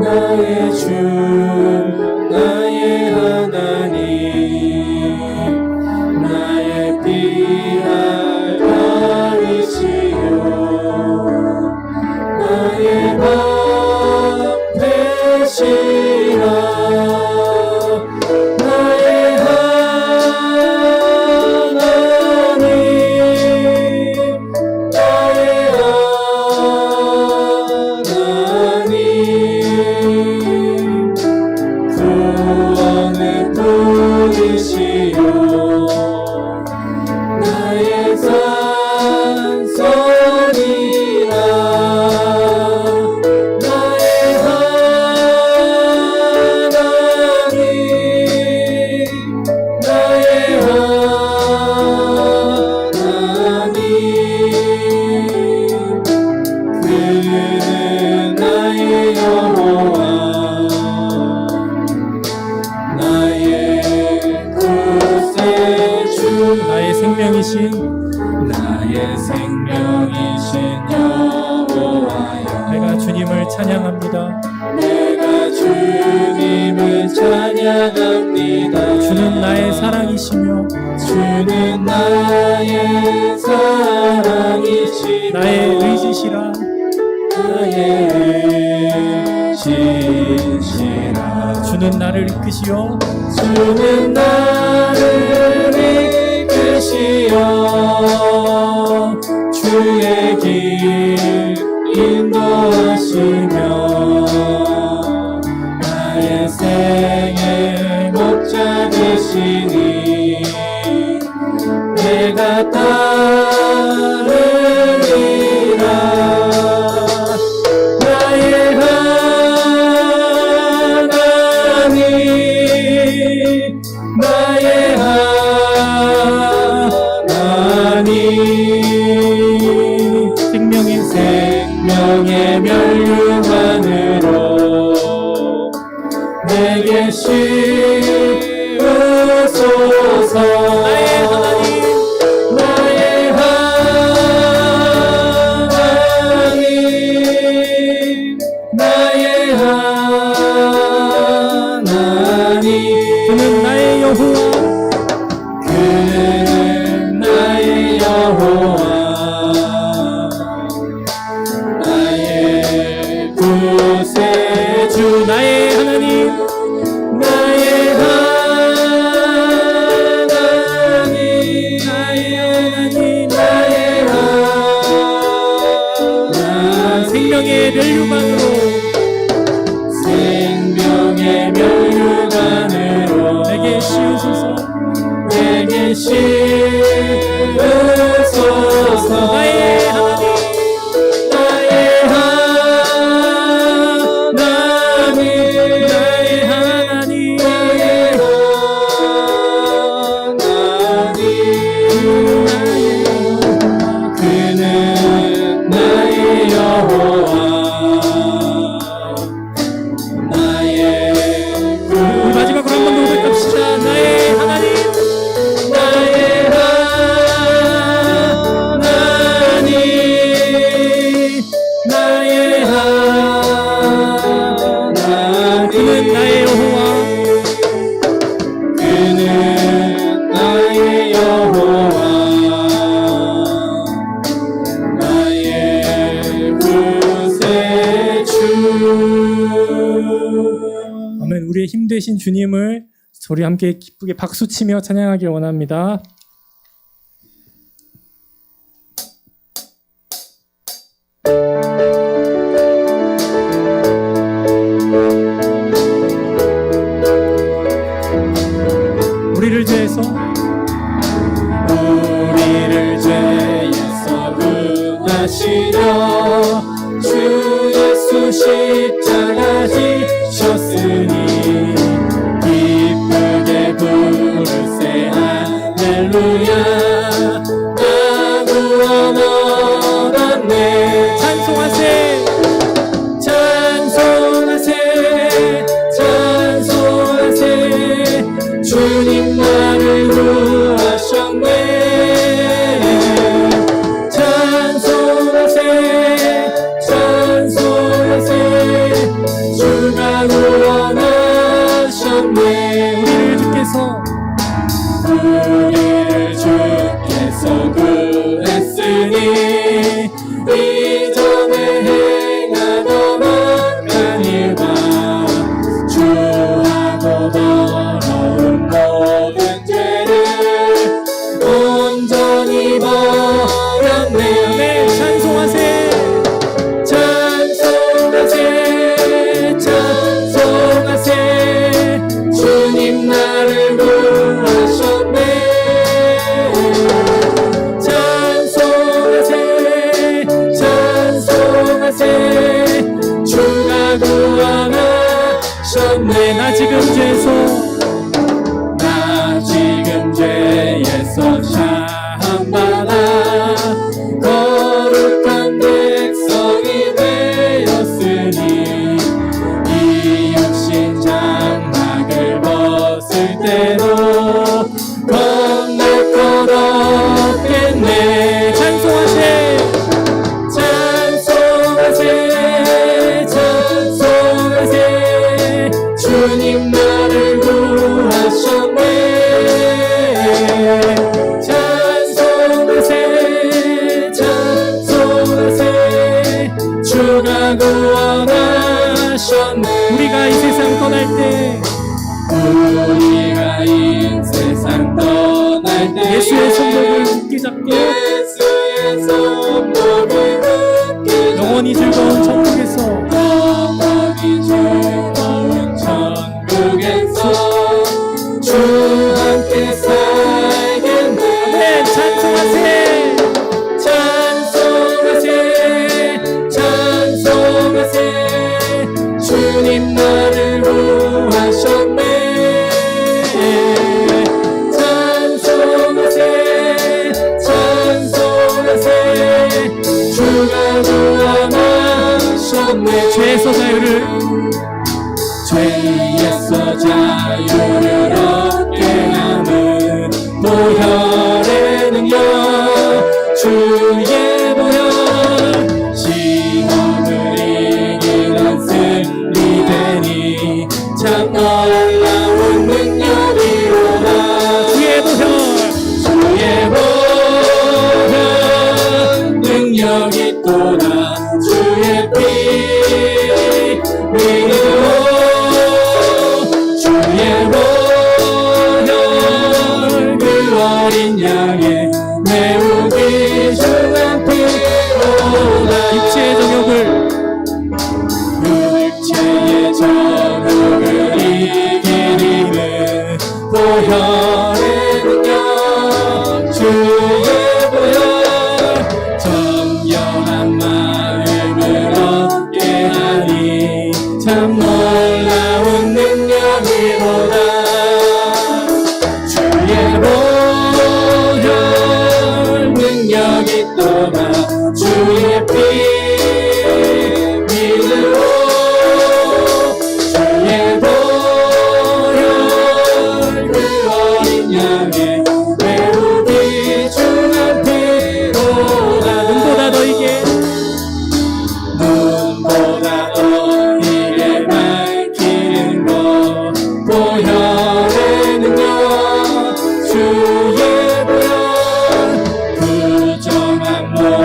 나의 주. 나의 사랑이시며 주는 나의 사랑이시 나의 의지시라. 나의 의지시라. 주는 나를 이끄시오 주는 나를 이끄시오 주의 길 인도하시며 나의 생 하시니 내가 따 하나님. 그는 나의 여호와. 우리 함께 기쁘게 박수치며 찬양하길 원합니다.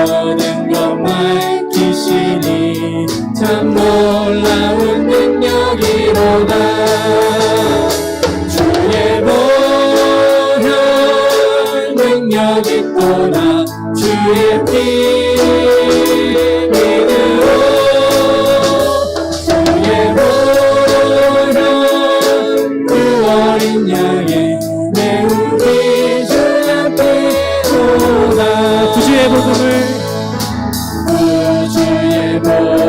모든 것 맡기시니 참 놀라운 능력이로다. 주의 보혈 능력이 또나 주의 피 Amen.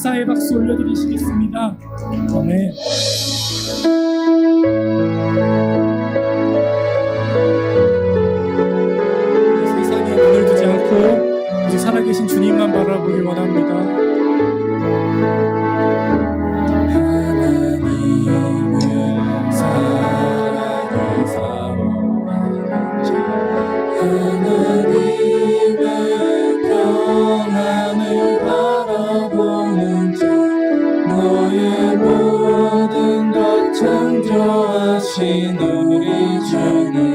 감사의 박수 올려드리시겠습니다. 아멘. 세상에 눈을 두지 않고 오직 살아계신 주님만 바라보길 원합니다 너의 모든 것 창조하신 우리 주님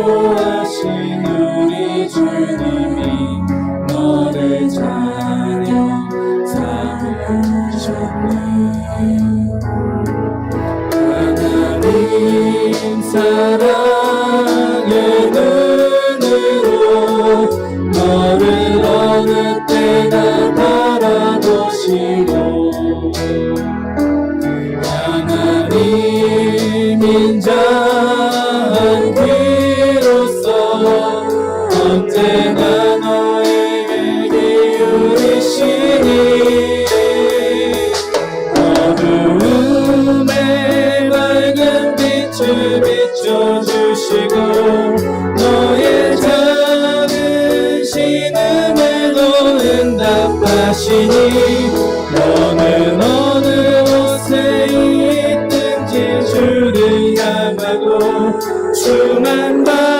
창조하신 우리 주님이 너를 찬양 삼으셨네 하나님 사랑의 눈으로 너를 어느 때나 바라보시고 하나님 인자 언제나 너에게 기울이시니 어두움에 밝은 빛을 비춰주시고 너의 작은 신음에도 응답하시니 너는 어느 곳에 있든지 주를 향하고 주만 바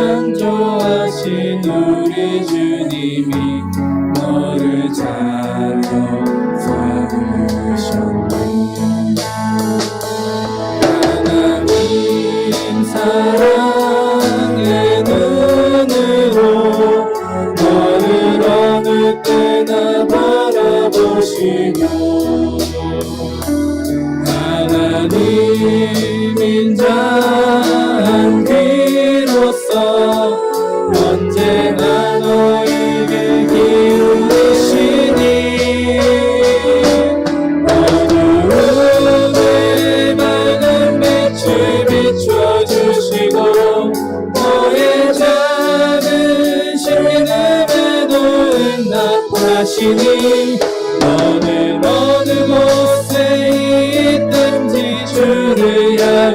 창조하신 우리 주님이 너를 자녀 삼으셨네 하나님 사랑의 눈으로 너를 어느 때나 바라보시고 하나님 인자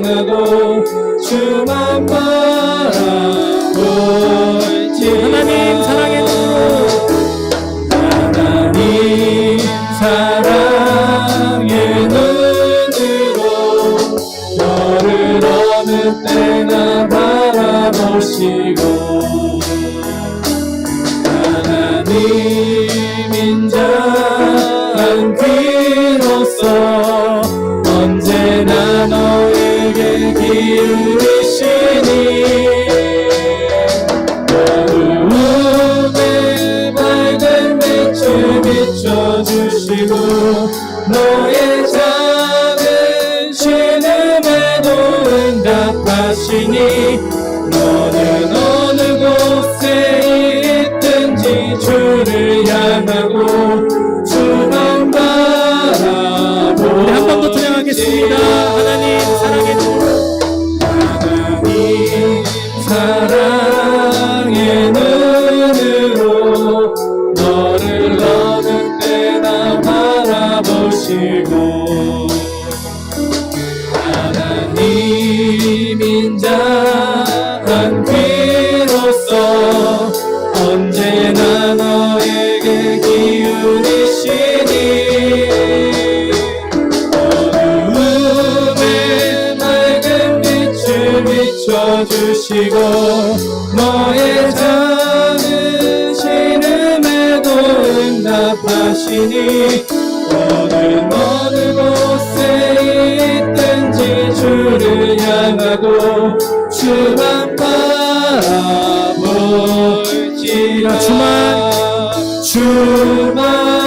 향하고 주만 바라볼지. 하나님 사랑의 눈으로 하나님 사랑의 눈으로 너를 어느 때 기울이시니 어두움에 밝은 빛을 비춰주시고 비춰주시고 너의 작은 신음에도 응답하시니 오늘 모든 곳에 있든지 주를 향하고 주만 바라보지라. 주만. 주만.